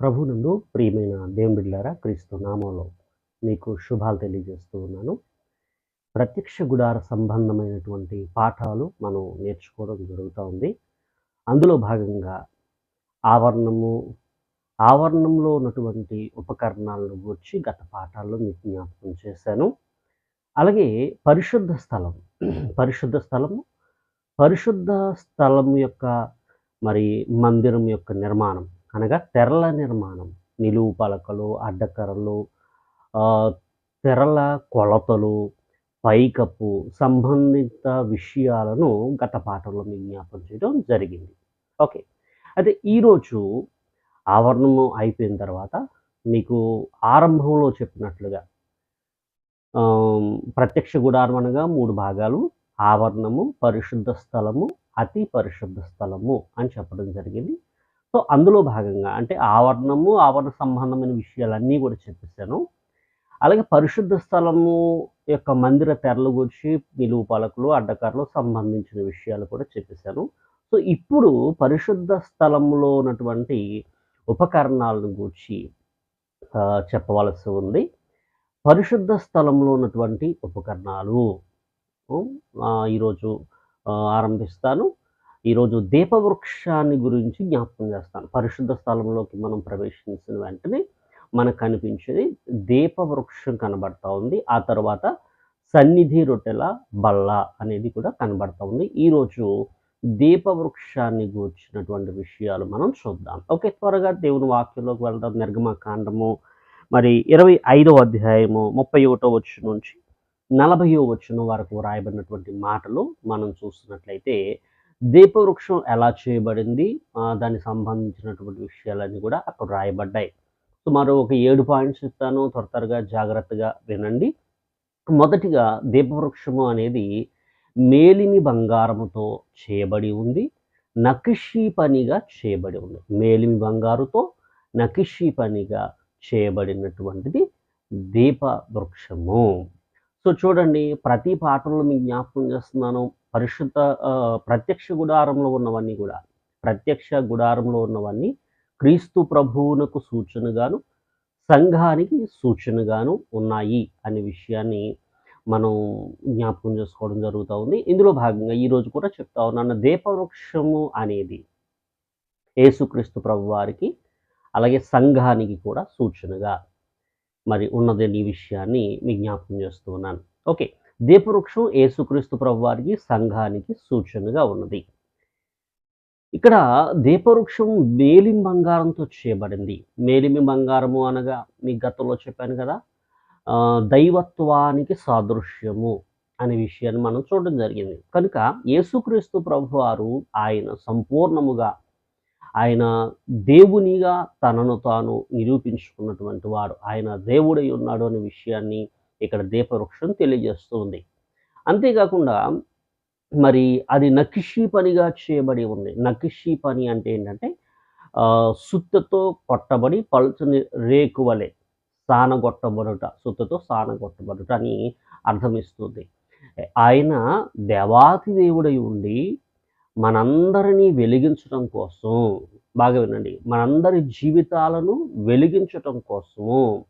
ప్రభునందు ప్రియమైన దేవుని క్రీస్తు నామంలో మీకు శుభాలు తెలియజేస్తూ ఉన్నాను. ప్రత్యక్ష గుడార సంబంధమైనటువంటి పాఠాలు మనం నేర్చుకోవడం జరుగుతూ ఉంది. అందులో భాగంగా ఆవరణము ఆవరణంలో ఉన్నటువంటి ఉపకరణాలను గురించి గత పాఠాల్లో మీకు జ్ఞాపకం చేశాను. అలాగే పరిశుద్ధ స్థలం పరిశుద్ధ స్థలము పరిశుద్ధ స్థలం యొక్క మరి మందిరం యొక్క నిర్మాణం అనగా తెరల నిర్మాణం. నిలువు పలకలు అడ్డకర్రలు తెరల కొలతలు పైకప్పు సంబంధిత విషయాలను గత పాఠంలో మీకు జ్ఞాపం చేయడం జరిగింది. ఓకే. అయితే ఈరోజు ఆవరణము అయిపోయిన తర్వాత మీకు ఆరంభంలో చెప్పినట్లుగా ప్రత్యక్ష గుడారం అనగా మూడు భాగాలు ఆవరణము పరిశుద్ధ స్థలము అతి పరిశుద్ధ స్థలము అని చెప్పడం జరిగింది. సో అందులో భాగంగా అంటే ఆవరణము ఆవరణ సంబంధమైన విషయాలన్నీ కూడా చెప్పేశాను. అలాగే పరిశుద్ధ స్థలము యొక్క మందిర తెరల గురించి నిలువు అడ్డకారులు సంబంధించిన విషయాలు కూడా చెప్పేశాను. సో ఇప్పుడు పరిశుద్ధ స్థలంలో ఉన్నటువంటి ఉపకరణాలను గూర్చి చెప్పవలసి ఉంది. పరిశుద్ధ స్థలంలో ఉన్నటువంటి ఉపకరణాలు ఈరోజు ఆరంభిస్తాను. ఈరోజు దీపవృక్షాన్ని గురించి జ్ఞాపకం చేస్తాను. పరిశుద్ధ స్థలంలోకి మనం ప్రవేశించిన వెంటనే మనకు కనిపించేది దీపవృక్షం కనబడతా ఉంది. ఆ తర్వాత సన్నిధి రొట్టెల బల్ల అనేది కూడా కనబడతా ఉంది. ఈరోజు దీపవృక్షాన్ని గూర్చినటువంటి విషయాలు మనం చూద్దాం. ఓకే త్వరగా దేవుని వాక్యంలోకి వెళ్దాం. నిర్గమకాండము మరి ఇరవై ఐదవ అధ్యాయము ముప్పై ఒకటో వచ్చి నుంచి నలభయో వచ్చిన వరకు రాయబడినటువంటి మాటలు మనం చూస్తున్నట్లయితే దీపవృక్షం ఎలా చేయబడింది? దానికి సంబంధించినటువంటి విషయాలన్నీ కూడా అక్కడ రాయబడ్డాయి. సుమారు ఒక ఏడు పాయింట్స్ ఇస్తాను త్వర త్వరగా జాగ్రత్తగా వినండి. మొదటిగా దీపవృక్షము అనేది మేలిమి బంగారముతో చేయబడి ఉంది. నకిషీ పనిగా చేయబడి ఉంది. మేలిమి బంగారుతో నకిషీ పనిగా చేయబడినటువంటిది దీప వృక్షము సో చూడండి ప్రతి పాఠంలో మీకు జ్ఞాపకం చేస్తున్నాను. పరిశుద్ధ ప్రత్యక్ష గుడారంలో ఉన్నవన్నీ కూడా ప్రత్యక్ష గుడారంలో ఉన్నవన్నీ క్రీస్తు ప్రభువునకు సూచనగాను సంఘానికి సూచనగాను ఉన్నాయి అనే విషయాన్ని మనం జ్ఞాపకం చేసుకోవడం జరుగుతూ ఉంది. ఇందులో భాగంగా ఈరోజు కూడా చెప్తా ఉన్నాను దీపవృక్షము అనేది యేసుక్రీస్తు ప్రభు వారికి అలాగే సంఘానికి కూడా సూచనగా మరి ఉన్నదని ఈ విషయాన్ని మీ జ్ఞాపకం చేస్తూ ఉన్నాను ఓకే. దీపవృక్షం యేసుక్రీస్తు ప్రభు వారికి సంఘానికి సూచనగా ఉన్నది. ఇక్కడ దీపవృక్షం మేలిమి బంగారంతో చేయబడింది. మేలిమి బంగారము అనగా మీ గతంలో చెప్పాను కదా దైవత్వానికి సాదృశ్యము అనే విషయాన్ని మనం చూడడం జరిగింది. కనుక యేసుక్రీస్తు ప్రభు వారు ఆయన సంపూర్ణముగా ఆయన దేవునిగా తనను తాను నిరూపించుకున్నటువంటి వాడు. ఆయన దేవుడై ఉన్నాడు అనే విషయాన్ని ఇక్కడ దీపవృక్షం తెలియజేస్తుంది. అంతేకాకుండా మరి అది నకిషీ పనిగా చేయబడి ఉంది. నకిషీ పని అంటే ఏంటంటే సుత్తతో కొట్టబడి పలుచని రేకువలే సానగొట్టబడుట సుత్తతో సానగొట్టబడుట అని అర్థమిస్తుంది ఆయన దేవాతి దేవుడై ఉండి మనందరినీ వెలిగించడం కోసం బాగా వినండి. మనందరి జీవితాలను వెలిగించటం కోసము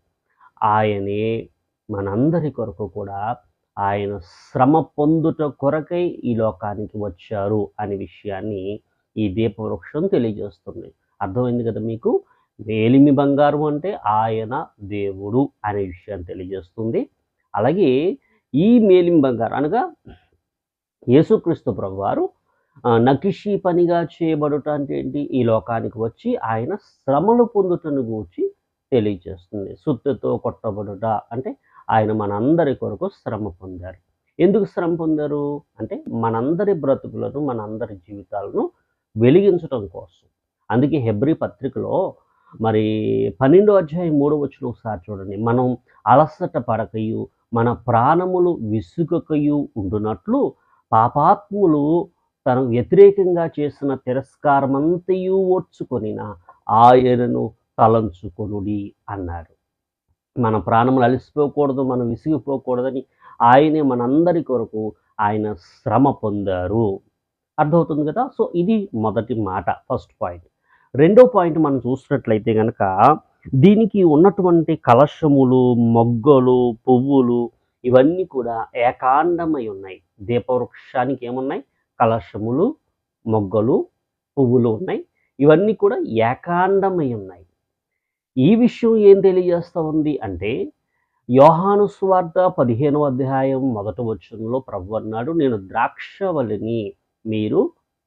ఆయనే మనందరి కొరకు కూడా ఆయన శ్రమ పొందుట కొరకై ఈ లోకానికి వచ్చారు అనే విషయాన్ని ఈ దీపవృక్షం తెలియజేస్తుంది. అర్థమైంది కదా మీకు? వేలిమి బంగారం అంటే ఆయన దేవుడు అనే విషయాన్ని తెలియజేస్తుంది. అలాగే ఈ మేలిమి బంగారం అనగా యేసుక్రీస్తు ప్రభు వారు నకిషీ పనిగా చేయబడుట అంటే ఏంటి ఈ లోకానికి వచ్చి ఆయన శ్రమలు పొందుటను గూర్చి తెలియజేస్తుంది సుత్తతో కొట్టబడుట అంటే ఆయన మనందరి కొరకు శ్రమ పొందారు ఎందుకు శ్రమ పొందారు? అంటే మనందరి బ్రతుకులను మనందరి జీవితాలను వెలిగించడం కోసం. అందుకే హెబ్రి పత్రికలో మరి పన్నెండో అధ్యాయం మూడో వచ్చిన ఒకసారి చూడండి. మనం అలసట పడకయు మన ప్రాణములు విసుగకయు ఉండునట్లు పాపాత్ములు తను వ్యతిరేకంగా చేసిన తిరస్కారమంతయు ఓర్చుకొనిన ఆయనను తలంచుకొనుడి అన్నాడు. మన ప్రాణములు అలసిపోకూడదు మనం విసిగిపోకూడదని ఆయనే మనందరి కొరకు ఆయన శ్రమ పొందారు. అర్థమవుతుంది కదా? సో ఇది మొదటి మాట ఫస్ట్ పాయింట్. రెండో పాయింట్ మనం చూసినట్లయితే కనుక దీనికి ఉన్నటువంటి కలశములు మొగ్గలు పువ్వులు ఇవన్నీ కూడా ఏకాండమై ఉన్నాయి. దీపవృక్షానికి ఏమున్నాయి? కలశములు మొగ్గలు పువ్వులు ఉన్నాయి. ఇవన్నీ కూడా ఏకాండమై ఉన్నాయి. ఈ విషయం ఏం తెలియజేస్తూ ఉంది అంటే యోహాను స్వార్థ పదిహేనవ అధ్యాయం మొదటి వచనంలో ప్రభు అన్నాడు నేను ద్రాక్షవల్లిని మీరు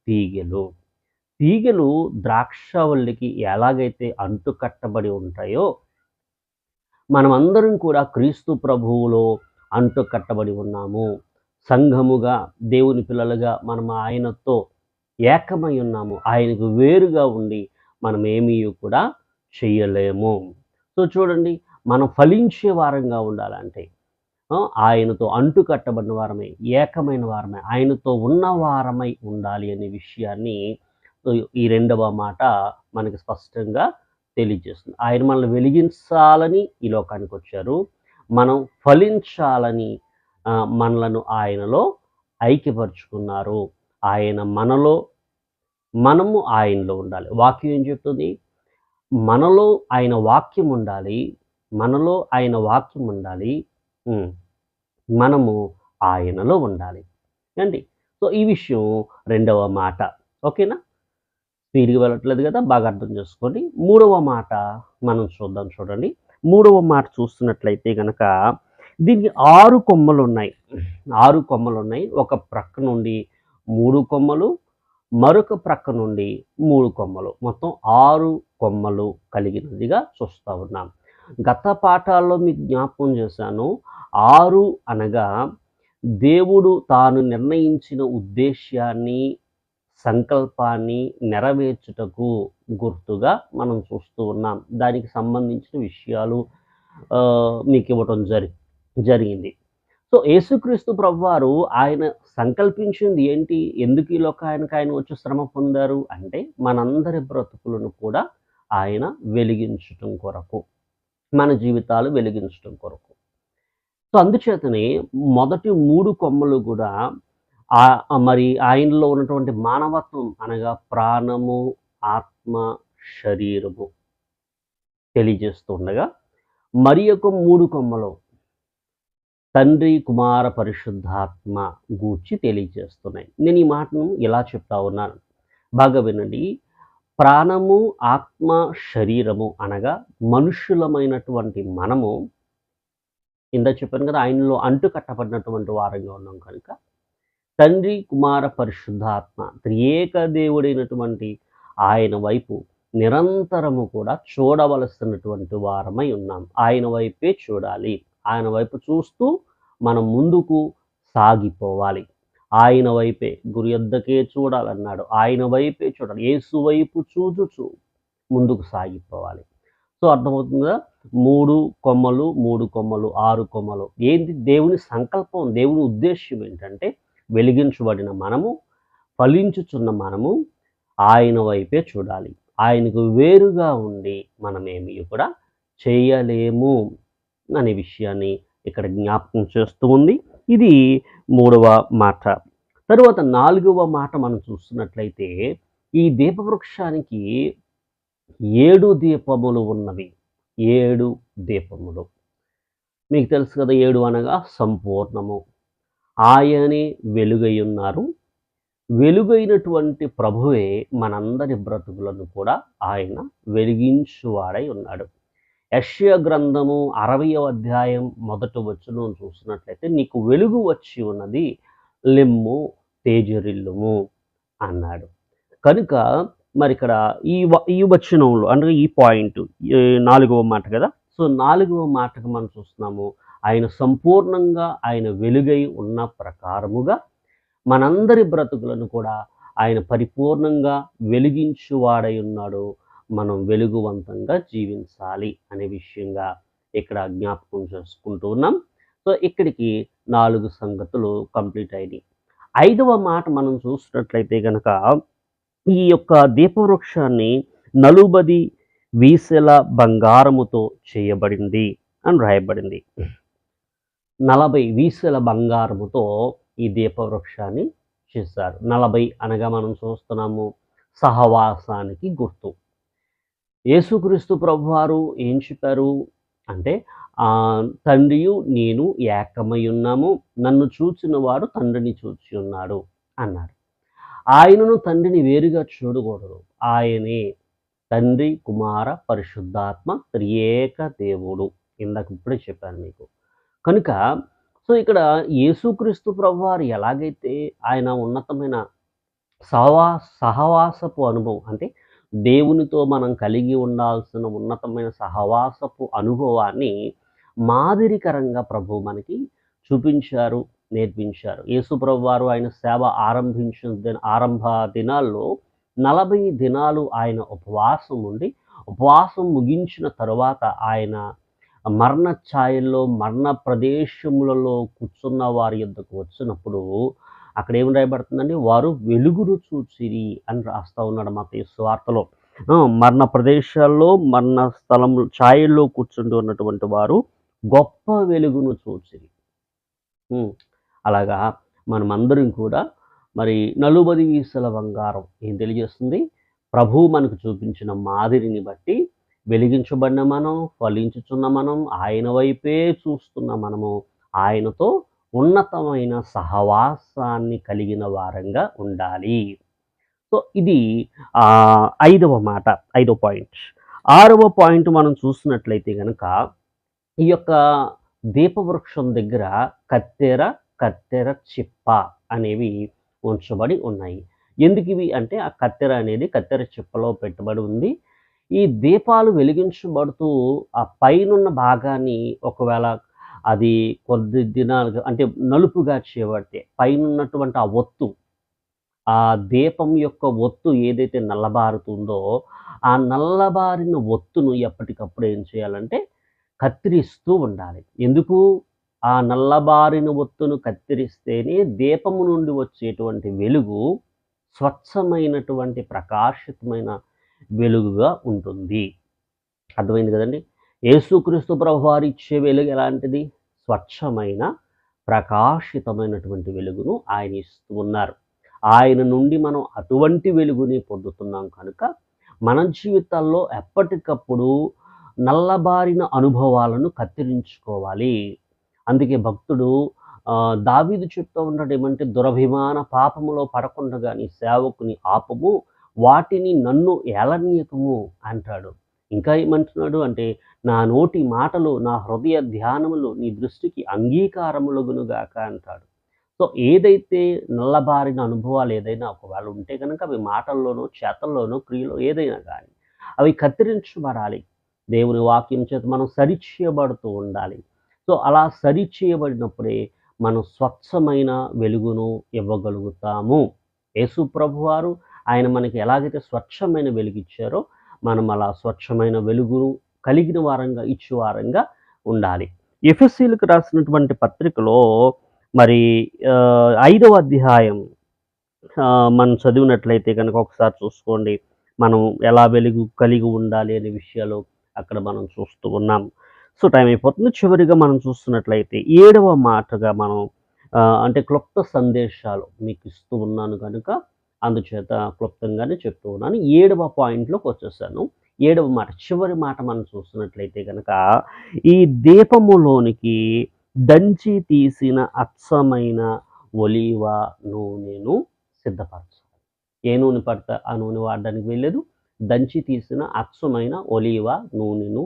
తీగెలు. తీగెలు ద్రాక్షవల్లికి ఎలాగైతే అంటు కట్టబడి ఉంటాయో మనమందరం కూడా క్రీస్తు ప్రభువులో అంటు కట్టబడి ఉన్నాము. సంఘముగా దేవుని పిల్లలుగా మనం ఆయనతో ఏకమై ఉన్నాము. ఆయనకు వేరుగా ఉండి మనం ఏమీ కూడా చెయ్యలేము. సో చూడండి మనం ఫలించే వారంగా ఉండాలంటే ఆయనతో అంటు కట్టబడిన వారమై ఏకమైన వారమై ఆయనతో ఉన్న వారమై ఉండాలి అనే విషయాన్ని ఈ రెండవ మాట మనకి స్పష్టంగా తెలియజేస్తుంది. ఆయన మనల్ని వెలిగించాలని ఈ లోకానికి వచ్చారు. మనం ఫలించాలని మనలను ఆయనలో ఐక్యపరుచుకున్నారు. ఆయన మనలో మనము ఆయనలో ఉండాలి. వాక్యం ఏం చెప్తుంది? మనలో ఆయన వాక్యం ఉండాలి. మనలో ఆయన వాక్యం ఉండాలి. మనము ఆయనలో ఉండాలి. అండి సో ఈ విషయం రెండవ మాట. ఓకేనా? స్పీడ్గా వెళ్ళట్లేదు కదా? బాగా అర్థం చేసుకోండి. మూడవ మాట మనం చూద్దాం చూడండి. మూడవ మాట చూస్తున్నట్లయితే కనుక దీనికి ఆరు కొమ్మలు ఉన్నాయి ఆరు కొమ్మలు ఉన్నాయి ఒక ప్రక్క నుండి మూడు కొమ్మలు మరొక ప్రక్క నుండి మూడు కొమ్మలు. మొత్తం ఆరు కొమ్మలు కలిగినదిగా చూస్తూ ఉన్నాం. గత పాఠాల్లో మీకు జ్ఞాపకం చేశాను. ఆరు అనగా దేవుడు తాను నిర్ణయించిన ఉద్దేశ్యాన్ని సంకల్పాన్ని నెరవేర్చుటకు గుర్తుగా మనం చూస్తూ ఉన్నాం. దానికి సంబంధించిన విషయాలు మీకు ఇవ్వటం జరిగింది జరిగింది. సో యేసుక్రీస్తు ప్రభువారు ఆయన సంకల్పించింది ఏంటి? ఎందుకు ఈ లోకానికి ఆయన వచ్చి శ్రమ పొందారు? అంటే మనందరి బ్రతుకులను కూడా ఆయన వెలిగించటం కొరకు మన జీవితాలు వెలిగించటం కొరకు. సో అందుచేతనే మొదటి మూడు కొమ్మలు కూడా మరి ఆయనలో ఉన్నటువంటి మానవత్వం అనగా ప్రాణము ఆత్మ శరీరము తెలియజేస్తుండగా మరి యొక్క మూడు కొమ్మలు తండ్రి కుమార పరిశుద్ధాత్మ గూర్చి తెలియజేస్తున్నాయి. నేను ఈ మాటను ఇలా చెప్తా ఉన్నాను. బాగా వినండి. ప్రాణము ఆత్మ శరీరము అనగా మనుషులమైనటువంటి మనము ఇందా చెప్పాను కదా ఆయనలో అంటు కట్టబడినటువంటి వారంగా ఉన్నాం కనుక తండ్రి కుమార పరిశుద్ధాత్మ త్రియేక దేవుడైనటువంటి ఆయన వైపు నిరంతరము కూడా చూడవలసినటువంటి వారమై ఉన్నాం. ఆయన వైపే చూడాలి. ఆయన వైపు చూస్తూ మనం ముందుకు సాగిపోవాలి. ఆయన వైపే గురి యొద్దకే చూడాలన్నాడు. ఆయన వైపే చూడాలి. యేసు వైపు చూచుచు ముందుకు సాగిపోవాలి. సో అర్థమవుతుందా? మూడు కొమ్మలు మూడు కొమ్మలు ఆరు కొమ్మలు. ఏంటి దేవుని సంకల్పం దేవుని ఉద్దేశ్యం ఏంటంటే వెలిగించబడిన మనము ఫలించుచున్న మనము ఆయన వైపే చూడాలి. ఆయనకు వేరుగా ఉండి మనమేమి కూడా చేయలేము. అనే విషయాన్ని ఇక్కడ జ్ఞాపకం చేస్తూ ఉంది. ఇది మూడవ మాట. తరువాత నాలుగవ మాట మనం చూస్తున్నట్లయితే ఈ దీపవృక్షానికి ఏడు దీపములు ఉన్నవి. ఏడు దీపములు. మీకు తెలుసు కదా ఏడు అనగా సంపూర్ణము. ఆయనే వెలుగై ఉన్నారు. వెలుగైనటువంటి ప్రభువే మనందరి బ్రతుకులను కూడా ఆయన వెలిగించువాడై ఉన్నాడు. యష్య గ్రంథము అరవయవ అధ్యాయం మొదటి వచనం చూసినట్లయితే నీకు వెలుగు వచ్చి ఉన్నది లెమ్ము తేజరిల్లుము అన్నాడు. కనుక మరి ఇక్కడ ఈ వ- ఈ వచనంలో అంటే ఈ పాయింట్ నాలుగవ మాట కదా? సో నాలుగవ మాటకు మనం చూస్తున్నాము ఆయన సంపూర్ణంగా ఆయన వెలుగై ఉన్న ప్రకారముగా మనందరి బ్రతుకులను కూడా ఆయన పరిపూర్ణంగా వెలిగించువాడై ఉన్నాడు మనం వెలుగువంతంగా జీవించాలి అనే విషయంగా ఇక్కడ జ్ఞాపకం చేసుకుంటూ ఉన్నాం. సో ఇక్కడికి నాలుగు సంగతులు కంప్లీట్ అయినాయి. ఐదవ మాట మనం చూసినట్లయితే కనుక ఈ యొక్క దీపవృక్షాన్ని నలుబది వీసెల బంగారముతో చేయబడింది అని రాయబడింది. నలభై వీసెల బంగారముతో ఈ దీపవృక్షాన్ని చేశారు. నలభై అనగా మనం చూస్తున్నాము సహవాసానికి గుర్తు. యేసుక్రీస్తు ప్రభువారు ఏం చెప్పారు? అంటే తండ్రియు నేను ఏకమై ఉన్నాము. నన్ను చూచిన వాడు తండ్రిని చూచి ఉన్నాడు అన్నారు. ఆయనను తండ్రిని వేరుగా చూడకూడదు. ఆయనే తండ్రి కుమార పరిశుద్ధాత్మ త్రియేక దేవుడు. ఇందాక ఇప్పుడే చెప్పాను మీకు. కనుక సో ఇక్కడ యేసుక్రీస్తు ప్రభువారు ఎలాగైతే ఆయన ఉన్నతమైన సహవా సహవాసపు అనుభవం అంటే దేవునితో మనం కలిగి ఉండాల్సిన ఉన్నతమైన సహవాసపు అనుభవాన్ని మాదిరికరంగా ప్రభు మనకి చూపించారు నేర్పించారు. యేసుప్రభు వారు ఆయన సేవ ఆరంభించిన దిన ఆరంభ దినాల్లో నలభై దినాలు ఆయన ఉపవాసం ఉండి ఉపవాసం ముగించిన తరువాత ఆయన మరణ ఛాయల్లో మరణ ప్రదేశములలో కూర్చున్న వారి యొద్దకు వచ్చినప్పుడు అక్కడ ఏం రాయబడుతుందండి? వారు వెలుగును చూచిరి అని రాస్తా ఉన్నాడు మా స్వార్తలో మరణ ప్రదేశాల్లో మరణ స్థలం ఛాయల్లో కూర్చుంటూ ఉన్నటువంటి వారు గొప్ప వెలుగును చూచిరి. అలాగా మనమందరం కూడా మరి నలుబది వీసల బంగారం ఏం తెలియజేస్తుంది? ప్రభు మనకు చూపించిన మాదిరిని బట్టి వెలిగించబడిన మనం ఫలించుచున్న మనం ఆయన వైపే చూస్తున్న మనము ఆయనతో ఉన్నతమైన సహవాసాన్ని కలిగిన వారంగా ఉండాలి. సో ఇది ఐదవ మాట ఐదవ పాయింట్. ఆరవ పాయింట్ మనం చూసినట్లయితే కనుక ఈ యొక్క దీపవృక్షం దగ్గర కత్తెర కత్తెర చిప్ప అనేవి ఉంచబడి ఉన్నాయి. ఎందుకు ఇవి? అంటే ఆ కత్తెర అనేది కత్తెర చిప్పలో పెట్టబడి ఉంది. ఈ దీపాలు వెలిగించబడుతూ ఆ పైనున్న భాగాన్ని ఒకవేళ అది కొద్ది దినాలుగా అంటే నలుపుగా చేపడితే పైన ఉన్నటువంటి ఆ ఒత్తు ఆ దీపం యొక్క ఒత్తు ఏదైతే నల్లబారుతుందో ఆ నల్లబారిన ఒత్తును ఎప్పటికప్పుడు ఏం చేయాలంటే కత్తిరిస్తూ ఉండాలి. ఎందుకు? ఆ నల్లబారిన ఒత్తును కత్తిరిస్తేనే దీపము నుండి వచ్చేటువంటి వెలుగు స్వచ్ఛమైనటువంటి ప్రకాశితమైన వెలుగుగా ఉంటుంది. అర్థమైంది కదండి? యేసుక్రీస్తు ప్రభు వారు ఇచ్చే వెలుగు ఎలాంటిది? స్వచ్ఛమైన ప్రకాశితమైనటువంటి వెలుగును ఆయన ఇస్తూ ఉన్నారు. ఆయన నుండి మనం అటువంటి వెలుగుని పొందుతున్నాం కనుక మన జీవితాల్లో ఎప్పటికప్పుడు నల్లబారిన అనుభవాలను కత్తిరించుకోవాలి. అందుకే భక్తుడు దావీదు చెప్తూ ఉన్నాడు ఏమంటే దురభిమాన పాపములో పడకుండా కానీ సేవకుని ఆపము వాటిని నన్ను ఏలనీయకము అంటాడు. ఇంకా ఏమంటున్నాడు అంటే నా నోటి మాటలు నా హృదయ ధ్యానములు నీ దృష్టికి అంగీకారములగునుగాక అంటాడు. సో ఏదైతే నల్లబారిన అనుభవాలు ఏదైనా ఒకవేళ ఉంటే కనుక అవి మాటల్లోనో చేతల్లోనో క్రియలో ఏదైనా కానీ అవి కత్తిరించబడాలి. దేవుని వాక్యం చేత మనం సరిచేయబడుతూ ఉండాలి. సో అలా సరిచేయబడినప్పుడే మనం స్వచ్ఛమైన వెలుగును ఇవ్వగలుగుతాము. యేసు ప్రభువారు ఆయన మనకి ఎలాగైతే స్వచ్ఛమైన వెలుగు ఇచ్చారో మనం అలా స్వచ్ఛమైన వెలుగు కలిగిన వారంగా ఇచ్చేవారంగా ఉండాలి. ఎఫ్ఎస్సీలకు రాసినటువంటి పత్రికలో మరి ఐదవ అధ్యాయం మనం చదివినట్లయితే కనుక ఒకసారి చూసుకోండి. మనం ఎలా వెలుగు కలిగి ఉండాలి అనే విషయాలు అక్కడ మనం చూస్తూ ఉన్నాం. సో టైం అయిపోతుంది. చివరిగా మనం చూస్తున్నట్లయితే ఏడవ మాటగా మనం అంటే క్లుప్త సందేశాలు మీకు ఇస్తూ ఉన్నాను కనుక అందుచేత క్లుప్తంగానే చెప్తూ ఉన్నాను. ఏడవ పాయింట్లోకి వచ్చేసాను. ఏడవ మాట చివరి మాట మనం చూస్తున్నట్లయితే కనుక ఈ దీపములోనికి దంచి తీసిన అచ్చమైన ఒలీవ నూనెను సిద్ధపరచాలి ఏ నూనె పడితే ఆ నూనె వాడడానికి వెళ్ళలేదు దంచి తీసిన అచ్చమైన ఒలీవ నూనెను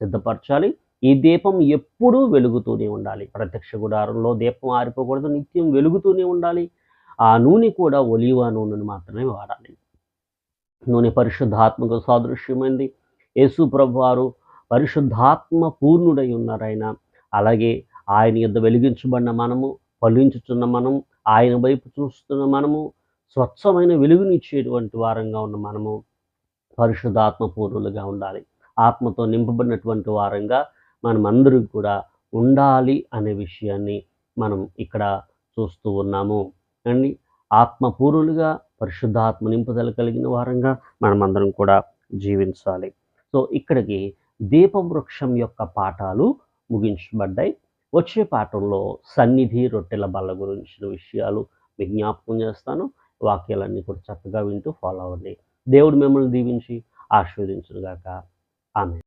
సిద్ధపరచాలి. ఈ దీపం ఎప్పుడూ వెలుగుతూనే ఉండాలి. ప్రత్యక్ష గుడారంలో దీపం ఆరిపోకూడదు. నిత్యం వెలుగుతూనే ఉండాలి. ఆ నూనె కూడా ఒలివ నూనెను మాత్రమే వాడాలి. నూనె పరిశుద్ధాత్మకు సాదృశ్యమైంది. యేసు ప్రభు వారు పరిశుద్ధాత్మ పూర్ణుడై ఉన్నారాయన అలాగే ఆయన యుద్ధ వెలిగించబడిన మనము ఫలించుచున్న మనం ఆయన వైపు చూస్తున్న మనము స్వచ్ఛమైన వెలుగునిచ్చేటువంటి వారంగా ఉన్న మనము పరిశుద్ధాత్మ పూర్ణులుగా ఉండాలి. ఆత్మతో నింపబడినటువంటి వారంగా మనం కూడా ఉండాలి అనే విషయాన్ని మనం ఇక్కడ చూస్తూ ఉన్నాము. అండి. ఆత్మపూర్వులుగా పరిశుద్ధాత్మ నింపుదల కలిగిన వారంగా మనమందరం కూడా జీవించాలి. సో ఇక్కడికి దీపవృక్షం యొక్క పాఠాలు ముగించబడ్డాయి. వచ్చే పాఠంలో సన్నిధి రొట్టెల బల్ల గురించిన విషయాలు మీకు జ్ఞాపకం చేస్తాను. వాక్యాలన్నీ కూడా చక్కగా వింటూ ఫాలో అవ్వండి. దేవుడు మిమ్మల్ని దీవించి ఆశీర్వదించుగాక ఆమె